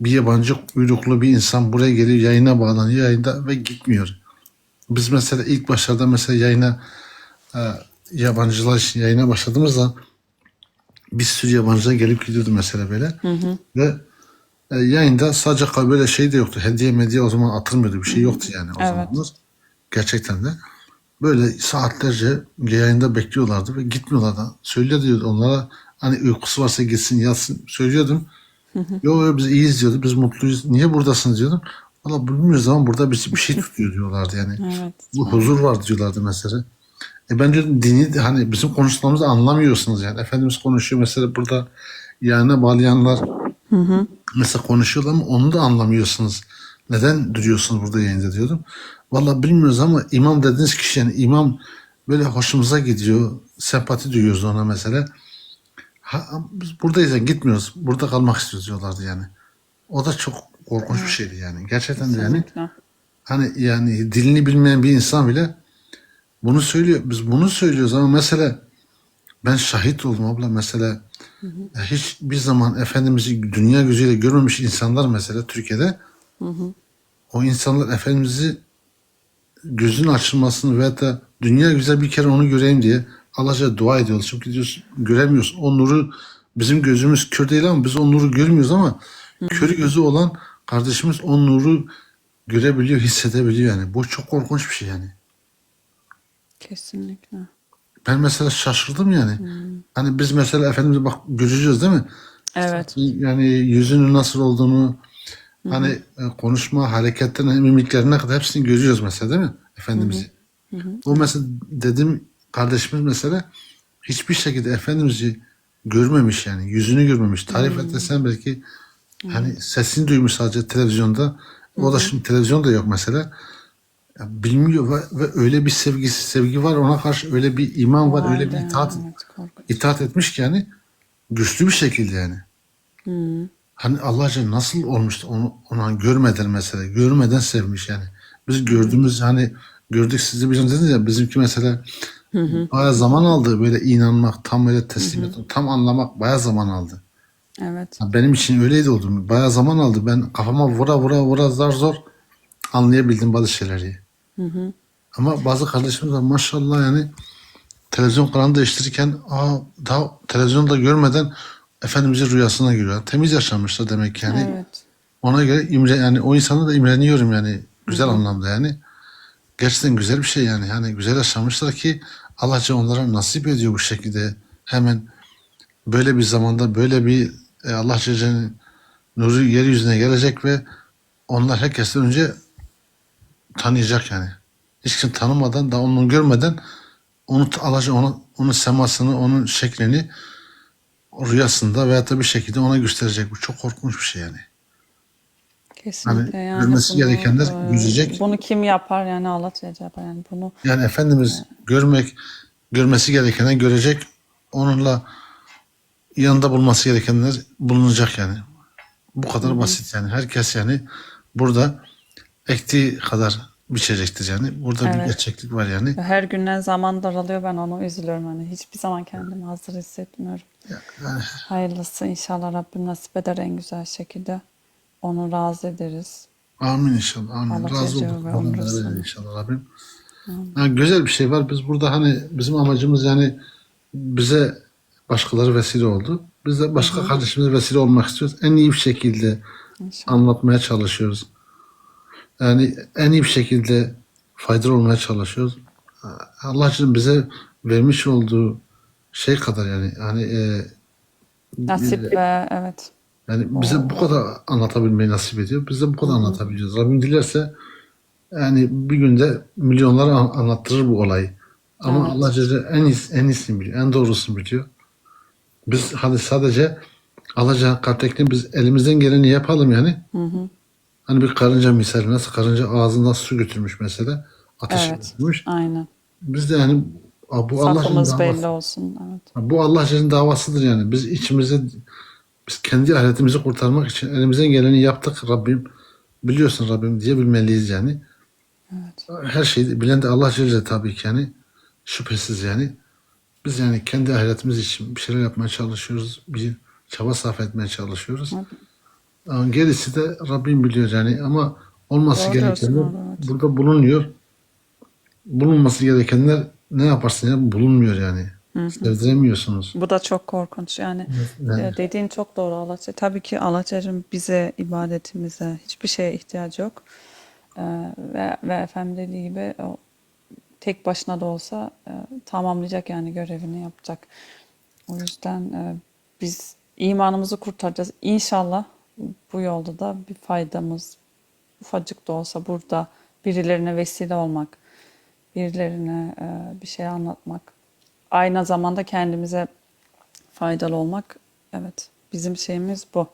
bir yabancı uyruklu bir insan buraya geliyor yayına bağlanıyor yayında ve gitmiyor. Biz mesela ilk başlarda mesela yayına e, yabancılar için yayına başladığımızda bir sürü yabancılar gelip gidiyordu mesela böyle. Ve e, yayında sadece böyle şey de yoktu. Hediye medya o zaman atılmıyordu. Bir şey yoktu yani o Evet. zamanlar. Gerçekten de. Böyle saatlerce yayında bekliyorlardı ve gitmiyorlardı. Söyle diyordu onlara hani uykusu varsa gitsin yatsın. Söylüyordum. Yok yok biz iyiyiz diyordu. Biz mutluyuz. Niye buradasınız diyordum. Valla bilmiyoruz ama burada bizi bir şey tutuyor diyorlardı yani. Evet. Bu huzur var diyorlardı mesela. E ben diyordum dini hani bizim konuştuğumuzu anlamıyorsunuz yani. Efendimiz konuşuyor mesela burada yayına bağlayanlar mesela konuşuyorlar ama onu da anlamıyorsunuz. Neden duruyorsunuz burada yayında diyordum. Valla bilmiyoruz ama imam dediğiniz kişi yani imam böyle hoşumuza gidiyor. Sempati duyuyoruz ona mesela. Ha, biz buradayız gitmiyoruz. Burada kalmak istiyoruz diyorlardı yani. O da çok korkunç bir şeydi yani. Gerçekten de yani hani yani dilini bilmeyen bir insan bile bunu söylüyor. Biz bunu söylüyoruz ama mesela ben şahit oldum abla mesela hiç bir zaman Efendimiz'i dünya gözüyle görmemiş insanlar mesela Türkiye'de o insanlar Efendimiz'i gözün açılmasını veyahut da dünya güzel bir kere onu göreyim diye Allah'a dua ediyoruz. Çünkü diyoruz göremiyoruz. O nuru bizim gözümüz kör değil ama biz o nuru görmüyoruz ama kör gözü olan kardeşimiz o nuru görebiliyor, hissedebiliyor yani. Bu çok korkunç bir şey yani. Kesinlikle. Ben mesela şaşırdım yani. Hani biz mesela Efendimiz'i bak göreceğiz değil mi? Evet. Yani yüzünün nasıl olduğunu, hani e, konuşma, hareketlerine, mimiklerine kadar hepsini görüyoruz mesela değil mi? Efendimiz'i. O mesela dedim kardeşimiz mesela hiçbir şekilde Efendimiz'i görmemiş yani. Yüzünü görmemiş. Tarif et desen belki hani sesini duymuş sadece televizyonda. O da şimdi televizyon da yok mesela. Ya bilmiyor ve, ve öyle bir sevgisi sevgi var ona karşı öyle bir iman var, öyle bir itaat evet, korkunç. itaat etmiş ki yani güçlü bir şekilde yani. Hani Allah Celle nasıl olmuştu onu ona görmeden mesela görmeden sevmiş yani. Biz gördüğümüz hani gördük sizi dediniz ya bizimki mesela bayağı zaman aldı böyle inanmak tam böyle teslim etmek tam anlamak bayağı zaman aldı. Evet. Benim için öyleydi oldu. Bayağı zaman aldı. Ben kafama vura vura vura zar zor anlayabildim bazı şeyleri. Ama bazı kardeşimiz var maşallah yani televizyon kanalı değiştirirken aa, daha televizyonda görmeden Efendimizin rüyasına giriyor. Temiz yaşamışlar demek ki yani. Evet. Ona göre imre, yani o insana da imreniyorum yani güzel anlamda yani. Gerçekten güzel bir şey yani. Yani güzel yaşamışlar ki Allah Celle onlara nasip ediyor bu şekilde. Hemen böyle bir zamanda böyle bir e, Allah Celle'nin nuru yeryüzüne gelecek ve onlar herkesten önce tanıyacak yani. Hiç kim tanımadan da onu görmeden onu Allah Celle onun, onun semasını, onun şeklini rüyasında veyahut da bir şekilde ona gösterecek. Bu çok korkunç bir şey yani. Kesinlikle Hani yani. görmesi gerekenler e, görecek. Bunu kim yapar yani Allah Celle yani bunu Yani Efendimiz görmek, görmesi gerekenler görecek. Onunla yanında bulması gerekenler bulunacak yani. Bu kadar basit yani. Herkes yani burada ektiği kadar biçecektir yani. Burada bir Evet. gerçeklik var yani. her günden zaman daralıyor ben onu üzülüyorum hani hiçbir zaman kendimi hazır hissetmiyorum. Yani Hayırlısı inşallah Rabbim nasip eder en güzel şekilde. Onu razı ederiz. amin inşallah. Amin. Allah Razı olduk. verir inşallah Rabbim. Yani güzel bir şey var. Biz burada hani bizim amacımız yani bize başkaları vesile oldu. Biz de başka kardeşimize vesile olmak istiyoruz. En iyi bir şekilde İnşallah. anlatmaya çalışıyoruz. Yani en iyi bir şekilde faydalı olmaya çalışıyoruz. Allah için bize vermiş olduğu şey kadar yani yani e, Nasip ve evet. Yani bize bu kadar anlatabilmeyi nasip ediyor. Biz de bu kadar anlatabiliyoruz. Rabbim dilerse yani bir günde milyonlara an- anlattırır bu olayı. Ama Evet. Allah Celle en iyisi, en iyisini biliyor. En doğrusunu biliyor. Biz hadi sadece Celle kalptekini biz elimizden geleni yapalım yani. Hani bir karınca misali nasıl karınca ağzından su götürmüş mesela. Ateş Evet. götürmüş. Aynen. Biz de yani "Aa, bu Allah'ın davası. belli olsun. Evet. Bu Allah Celle'nin davasıdır yani. Biz içimize biz kendi ahiretimizi kurtarmak için elimizden geleni yaptık Rabbim. Biliyorsun Rabbim diyebilmeliyiz yani. Evet. Her şeyi bilen de Allah Celle tabii ki yani. Şüphesiz yani. Biz yani kendi ahiretimiz için bir şeyler yapmaya çalışıyoruz. Bir çaba sarf etmeye çalışıyoruz. Ama gerisi de Rabbim biliyor yani ama olması gerekenler evet. burada bulunuyor. Bulunması gerekenler ne yaparsın ya bulunmuyor yani. Sevdiremiyorsunuz. Bu da çok korkunç. Yani Yani. e, dediğin çok doğru Alaçatı. Tabii ki Alaçatı'nın bize, ibadetimize hiçbir şeye ihtiyacı yok. E, ve, ve efendim dediği gibi o tek başına da olsa e, tamamlayacak yani görevini yapacak. O yüzden e, biz imanımızı kurtaracağız. İnşallah bu yolda da bir faydamız ufacık da olsa burada birilerine vesile olmak, birilerine e, bir şey anlatmak, aynı zamanda kendimize faydalı olmak. Evet, bizim şeyimiz bu.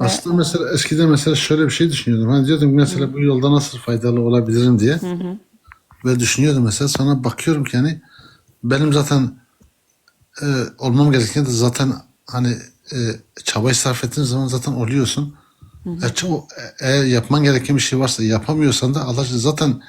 Ve Aslında mesela eskiden mesela şöyle bir şey düşünüyordum. Hani diyordum mesela bu yolda nasıl faydalı olabilirim diye. Ve düşünüyordum mesela sonra bakıyorum ki hani benim zaten e, olmam gereken de zaten hani e, çabayı sarf ettiğin zaman zaten oluyorsun. E, ço- e, eğer yapman gereken bir şey varsa yapamıyorsan da Allah zaten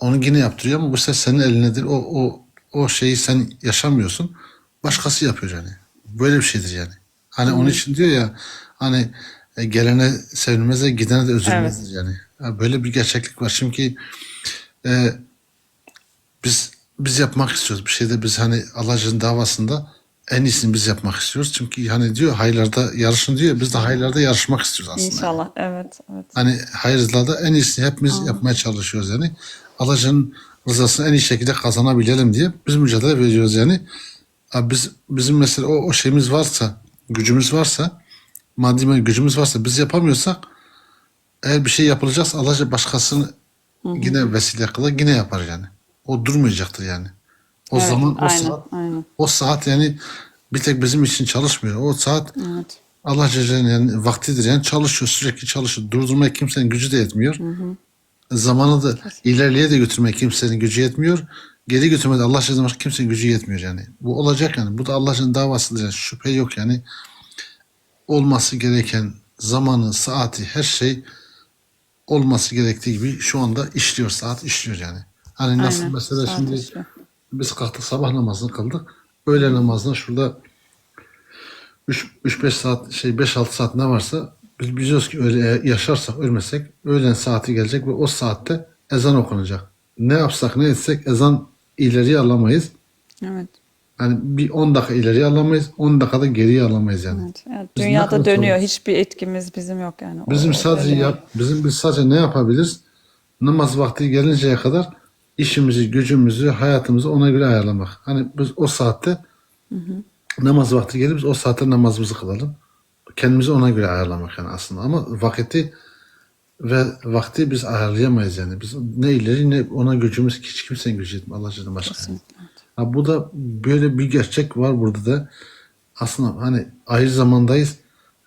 onu yine yaptırıyor ama bu sefer senin elindedir. O, o, o şeyi sen yaşamıyorsun. Başkası yapıyor yani. Böyle bir şeydir yani. Hani onun için diyor ya hani e, gelene sevinmez de gidene de üzülmezdir yani. Ha, Böyle bir gerçeklik var. Çünkü e, biz biz yapmak istiyoruz. Bir şeyde biz hani Allah'ın davasında en iyisini biz yapmak istiyoruz. Çünkü hani diyor hayırlarda yarışın diyor. Biz de hayırlarda yarışmak istiyoruz aslında. inşallah evet evet. Hani hayırlarda en iyisini hepimiz yapmaya çalışıyoruz yani. Allah'ın rızasını en iyi şekilde kazanabilelim diye biz mücadele veriyoruz yani. Abi biz bizim mesela o, o şeyimiz varsa, gücümüz varsa, maddi gücümüz varsa biz yapamıyorsak eğer bir şey yapılacaksa Allah başkasını yine vesile kılar yine yapar yani. O durmayacaktır yani. O Evet, zaman o aynen, saat aynen. o saat yani bir tek bizim için çalışmıyor. O saat Evet. Allah Celle yani vaktidir yani çalışıyor sürekli çalışıyor. Durdurmaya kimsenin gücü de yetmiyor. Zamanı da ilerleye de götürmeye kimsenin gücü yetmiyor. Geri götürmede Allah Celle başka kimsenin gücü yetmiyor yani. Bu olacak yani. Bu da Allah'ın davasıdır yani. Şüphe yok yani. Olması gereken zamanı, saati, her şey olması gerektiği gibi şu anda işliyor. Saat işliyor yani. Hani nasıl Aynen, mesela saat şimdi işliyor. biz kalktık sabah namazını kıldık. Öğle namazına şurada 3-5 saat şey 5-6 saat ne varsa biz biliyoruz ki öyle yaşarsak ölmesek öğlen saati gelecek ve o saatte ezan okunacak. Ne yapsak ne etsek ezan ileriye alamayız. Evet. Yani bir 10 dakika ileriye alamayız. 10 dakikada geriye alamayız yani. evet. evet. Biz Dünyada dönüyor. sonra- Hiçbir etkimiz bizim yok yani. Bizim o sadece dönüyor. yap, bizim biz sadece ne yapabiliriz? Namaz vakti gelinceye kadar işimizi, gücümüzü, hayatımızı ona göre ayarlamak. Hani biz o saatte namaz vakti gelir biz o saatte namazımızı kılalım. Kendimizi ona göre ayarlamak yani aslında. Ama vakti ve vakti biz ayarlayamayız yani. Biz ne ileri ne ona gücümüz hiç kimsenin gücü yetmiyor. Allah Celle başka. yani. Ha, bu da böyle bir gerçek var burada da. Aslında hani ayrı zamandayız.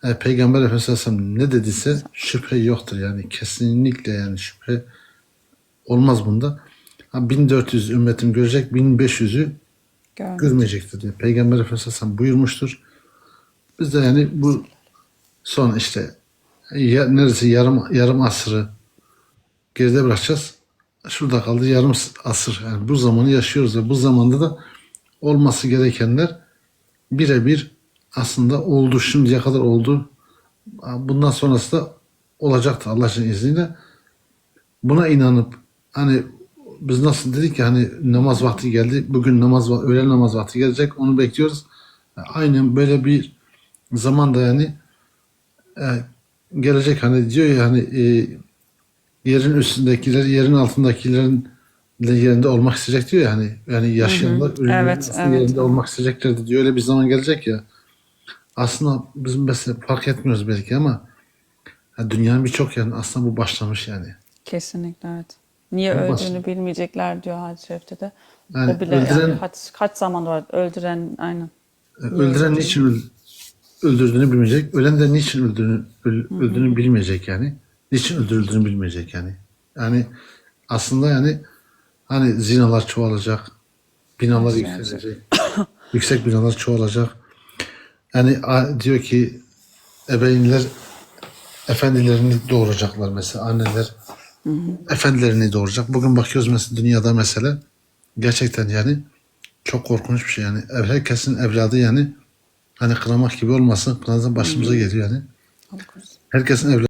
E, Peygamber Efendimiz Aleyhisselam ne dediyse şüphe yoktur yani. Kesinlikle yani şüphe olmaz bunda. Ha, 1400 ümmetim görecek, 1500'ü Görmüş. görmeyecektir diye. Peygamber Efendimiz Aleyhisselam buyurmuştur. Biz de yani bu son işte ya, neresi yarım yarım asrı geride bırakacağız. Şurada kaldı yarım asır. Yani bu zamanı yaşıyoruz ve bu zamanda da olması gerekenler birebir aslında oldu. Şimdiye kadar oldu. Bundan sonrası da olacaktır Allah'ın izniyle. Buna inanıp hani biz nasıl dedik ya hani namaz vakti geldi. Bugün namaz öğlen namaz vakti gelecek. Onu bekliyoruz. Aynen böyle bir zamanda yani e, gelecek hani diyor ya hani e, yerin üstündekiler yerin altındakilerin de yerinde olmak isteyecek diyor ya hani yani yaşayanlar ölümlerin Evet, aslında evet. yerinde olmak isteyeceklerdi diyor. Öyle bir zaman gelecek ya. Aslında biz mesela fark etmiyoruz belki ama ya dünyanın birçok yerinde aslında bu başlamış yani. Kesinlikle evet. Niye Bu öldüğünü bilmeyecekler diyor hadis-i şerifte de. Yani o bile öldüren- yani kaç, kaç zaman var öldüren aynen. E, Öldüren niçin öl- öldürdüğünü bilmeyecek. Ölen de niçin öldüğünü, öl- öldüğünü bilmeyecek yani. Niçin öldürüldüğünü bilmeyecek yani. Yani aslında yani hani zinalar çoğalacak. Binalar yükselecek. Yüksek binalar çoğalacak. Yani diyor ki ebeveynler efendilerini doğuracaklar mesela anneler efendilerini doğuracak. Bugün bakıyoruz mesela dünyada mesela gerçekten yani çok korkunç bir şey yani. Herkesin evladı yani hani kınamak gibi olmasın kınadan başımıza geliyor yani. Herkesin evladı